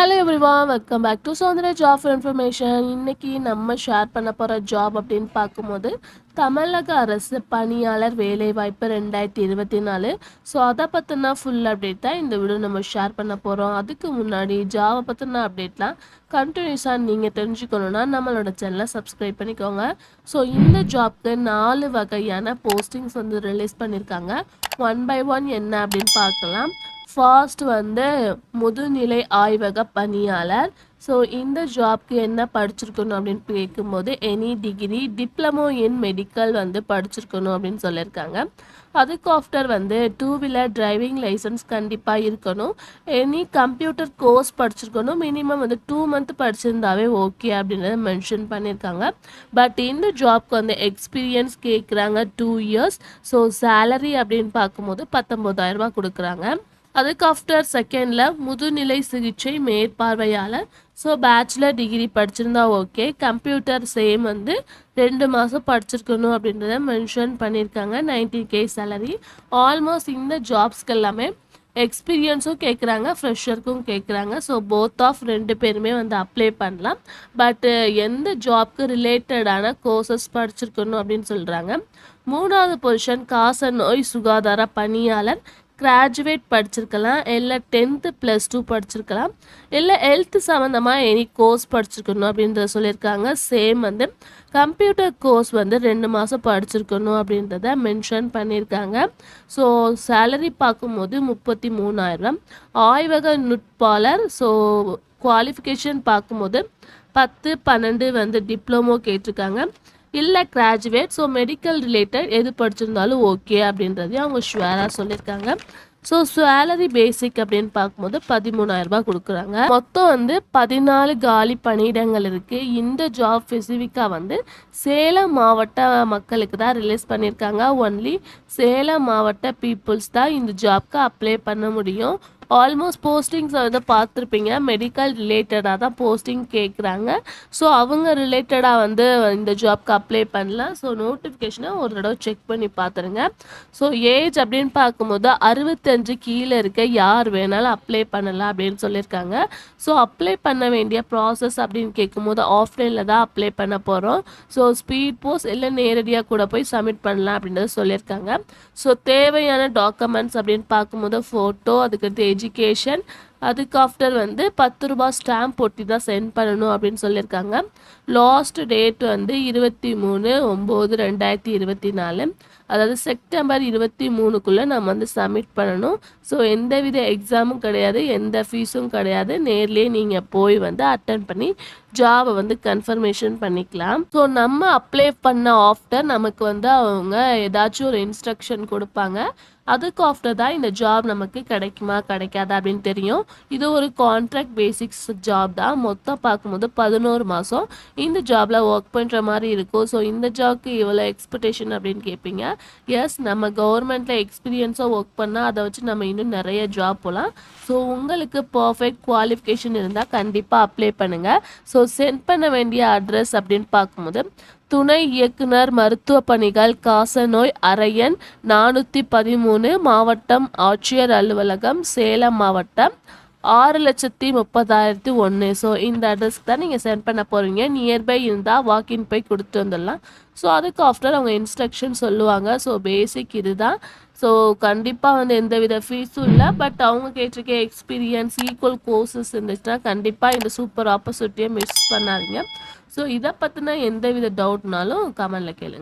Hello everyone welcome back to Soundarya job information இன்னைக்கு நம்ம share பண்ண போகிற ஜாப் அப்படின்னு பார்க்கும்போது தமிழக அரசு பணியாளர் வேலைவாய்ப்பு ரெண்டாயிரத்தி இருபத்தி நாலு. ஸோ அதை பற்றின ஃபுல் அப்டேட் தான் இந்த வீடியோ நம்ம ஷேர் பண்ண போகிறோம் அதுக்கு முன்னாடி ஜாவை பற்றின அப்டேட்லாம் கண்டினியூஸாக நீங்கள் தெரிஞ்சுக்கணுன்னா நம்மளோட சேனலை சப்ஸ்கிரைப் பண்ணிக்கோங்க. ஸோ இந்த ஜாப்க்கு நாலு வகையான போஸ்டிங்ஸ் வந்து ரிலீஸ் பண்ணியிருக்காங்க ஒன் பை ஒன் என்ன அப்படின்னு பார்க்கலாம். ஃபர்ஸ்ட் வந்து முதுநிலை ஆய்வக பணியாளர் ஸோ இந்த ஜாப்க்கு என்ன படிச்சிருக்கணும் அப்படின்னு கேட்கும்போது any degree diploma in medical வந்து படிச்சிருக்கணும் அப்படின்னு சொல்லியிருக்காங்க. அதுக்கு ஆஃப்டர் வந்து டூ வீலர் டிரைவிங் லைசன்ஸ் கண்டிப்பாக இருக்கணும். எனி கம்ப்யூட்டர் கோர்ஸ் படிச்சிருக்கணும். மினிமம் வந்து டூ மந்த் படிச்சிருந்தாவே ஓகே அப்படின்றத மென்ஷன் பண்ணியிருக்காங்க. பட் இந்த ஜாப்க்கு வந்து எக்ஸ்பீரியன்ஸ் கேட்குறாங்க டூ இயர்ஸ் ஸோ சேலரி அப்படின்னு பார்க்கும்போது பத்தொம்போதாயிரம் ரூபாய் கொடுக்குறாங்க. அதுக்கு ஆஃப்டர் செகண்டில் முதுநிலை சிகிச்சை மேற்பார்வையாளர். ஸோ பேச்சுலர் டிகிரி படிச்சிருந்தா ஓகே கம்ப்யூட்டர் சேம் வந்து ரெண்டு மாதம் படிச்சிருக்கணும் அப்படின்றத மென்ஷன் பண்ணியிருக்காங்க. நைன்டீன் கே சேலரி ஆல்மோஸ்ட் இந்த ஜாப்ஸ்க்கு எல்லாமே எக்ஸ்பீரியன்ஸும் கேட்குறாங்க ஃப்ரெஷருக்கும் கேட்குறாங்க ஸோ போத் ஆஃப் ரெண்டு பேருமே வந்து அப்ளை பண்ணலாம். பட்டு எந்த ஜாப்க்கு ரிலேட்டடான கோர்சஸ் படிச்சிருக்கணும் அப்படின்னு சொல்கிறாங்க மூணாவது பொசிஷன் காச நோய் சுகாதார பணியாளர். கிராஜுவேட் படிச்சிருக்கலாம். இல்லை டென்த்து ப்ளஸ் டூ படிச்சிருக்கலாம். இல்லை ஹெல்த் சம்மந்தமாக எனி கோர்ஸ் படிச்சிருக்கணும் அப்படின்றத சொல்லியிருக்காங்க. சேம் வந்து கம்ப்யூட்டர் கோர்ஸ் வந்து ரெண்டு மாதம் படிச்சிருக்கணும் அப்படின்றத மென்ஷன் பண்ணியிருக்காங்க. ஸோ சேலரி பார்க்கும்போது முப்பத்தி மூணாயிரம் ஆய்வக நுட்பாளர் ஸோ குவாலிஃபிகேஷன் பார்க்கும்போது பத்து பன்னெண்டு வந்து டிப்ளமோ கேட்டிருக்காங்க. இல்லை கிராஜுவேட் ஸோ மெடிக்கல் ரிலேட்டட் எது படிச்சிருந்தாலும் ஓகே அப்படின்றதையும் அவங்க ஷுவராக சொல்லியிருக்காங்க. ஸோ சேலரி பேசிக் அப்படின்னு பார்க்கும்போது பதிமூணாயிரம் ரூபாய் கொடுக்குறாங்க. மொத்தம் வந்து பதினாலு காலி பணியிடங்கள் இருக்குது இந்த ஜாப் ஸ்பெசிஃபிக்காக வந்து சேலம் மாவட்ட மக்களுக்கு தான் ரிலீஸ் பண்ணியிருக்காங்க. ஒன்லி சேலம் மாவட்ட பீப்புள்ஸ் தான் இந்த ஜாப்க்கு அப்ளை பண்ண முடியும். ஆல்மோஸ்ட் போஸ்டிங்ஸை வந்து பார்த்துருப்பீங்க. மெடிக்கல் ரிலேட்டடாக தான் போஸ்டிங் கேட்குறாங்க ஸோ அவங்க ரிலேட்டடாக வந்து இந்த ஜாப்க்கு அப்ளை பண்ணலாம் ஸோ நோட்டிஃபிகேஷனை ஒரு தடவை செக் பண்ணி பார்த்துருங்க. ஸோ ஏஜ் அப்படின்னு பார்க்கும்போது அறுபத்தஞ்சு கீழே இருக்க யார் வேணாலும் அப்ளை பண்ணலாம் அப்படின்னு சொல்லியிருக்காங்க. ஸோ அப்ளை பண்ண வேண்டிய ப்ராசஸ் அப்படின்னு கேட்கும்போது ஆஃப்லைனில் தான் அப்ளை பண்ண போகிறோம் ஸோ ஸ்பீட் போஸ்ட் இல்லை நேரடியாக கூட போய் சப்மிட் பண்ணலாம் அப்படின்றத சொல்லியிருக்காங்க. ஸோ தேவையான டாக்குமெண்ட்ஸ் அப்படின்னு பார்க்கும்போது ஃபோட்டோ அதுக்கடுத்து எஜுகேஷன் அதுக்கு ஆஃப்டர் வந்து பத்து ரூபா ஸ்டாம்ப் ஒட்டி தான் சென்ட் பண்ணணும் அப்படின்னு சொல்லியிருக்காங்க. லாஸ்ட் டேட் வந்து இருபத்தி மூணு ஒம்பது ரெண்டாயிரத்தி இருபத்தி நாலு. அதாவது செப்டம்பர் இருபத்தி மூணுக்குள்ளே நம்ம வந்து சப்மிட் பண்ணணும். ஸோ எந்தவித எக்ஸாமும் கிடையாது எந்த ஃபீஸும் கிடையாது. நேர்லேயே நீங்கள் போய் வந்து அட்டன் பண்ணி ஜாபை வந்து கன்ஃபர்மேஷன் பண்ணிக்கலாம். ஸோ நம்ம அப்ளை பண்ண ஆஃப்டர் நமக்கு வந்து அவங்க ஏதாச்சும் ஒரு இன்ஸ்ட்ரக்ஷன் கொடுப்பாங்க. அதுக்கு ஆஃப்டர் தான் இந்த ஜாப் நமக்கு கிடைக்குமா கிடைக்காதா அப்படின்னு தெரியும். இது ஒரு கான்ட்ராக்ட் பேசிக்ஸ் ஜாப் தான். மொத்தம் பார்க்கும்போது பதினோரு மாதம் இந்த ஜாபில் ஒர்க் பண்ணுற மாதிரி இருக்கும். ஸோ இந்த ஜாப்க்கு இவ்வளோ எக்ஸ்பெக்டேஷன் அப்படின்னு கேட்பீங்க எஸ் நம்ம கவர்மெண்ட்டில் எக்ஸ்பீரியன்ஸாக ஒர்க் பண்ணால் அதை வச்சு நம்ம இன்னும் நிறைய ஜாப் போகலாம் ஸோ உங்களுக்கு பர்ஃபெக்ட் குவாலிஃபிகேஷன் இருந்தால் கண்டிப்பாக அப்ளை பண்ணுங்கள் ஸோ சென்ட் பண்ண வேண்டிய அட்ரஸ் அப்படின்னு பார்க்கும்போது துணை இயக்குனர் மருத்துவ பணிகள் காசநோய் அரையன் நானூற்றி பதிமூணு மாவட்டம் ஆட்சியர் அலுவலகம் சேலம் மாவட்டம் ஆறு லட்சத்தி முப்பதாயிரத்தி ஒன்று. ஸோ இந்த அட்ரஸ்க்கு தான் நீங்கள் சென்ட் பண்ண போகிறீங்க நியர்பை இருந்தால் வாக்கின் போய் கொடுத்து வந்துடலாம். ஸோ அதுக்கு ஆஃப்டர் அவங்க இன்ஸ்ட்ரக்ஷன் சொல்லுவாங்க. ஸோ பேசிக் இதுதான். ஸோ கண்டிப்பாக வந்து எந்த வித ஃபீஸும் இல்லை. பட் அவங்க கேட்டிருக்க எக்ஸ்பீரியன்ஸ் ஈக்குவல் கோர்சஸ் இருந்துச்சுன்னா கண்டிப்பாக இந்த சூப்பர் ஆப்பர்ச்சுனிட்டியை மிஸ் பண்ணாதீங்க. ஸோ இதை பற்றின எந்த வித டவுட்னாலும் கமெண்டில் கேளுங்க.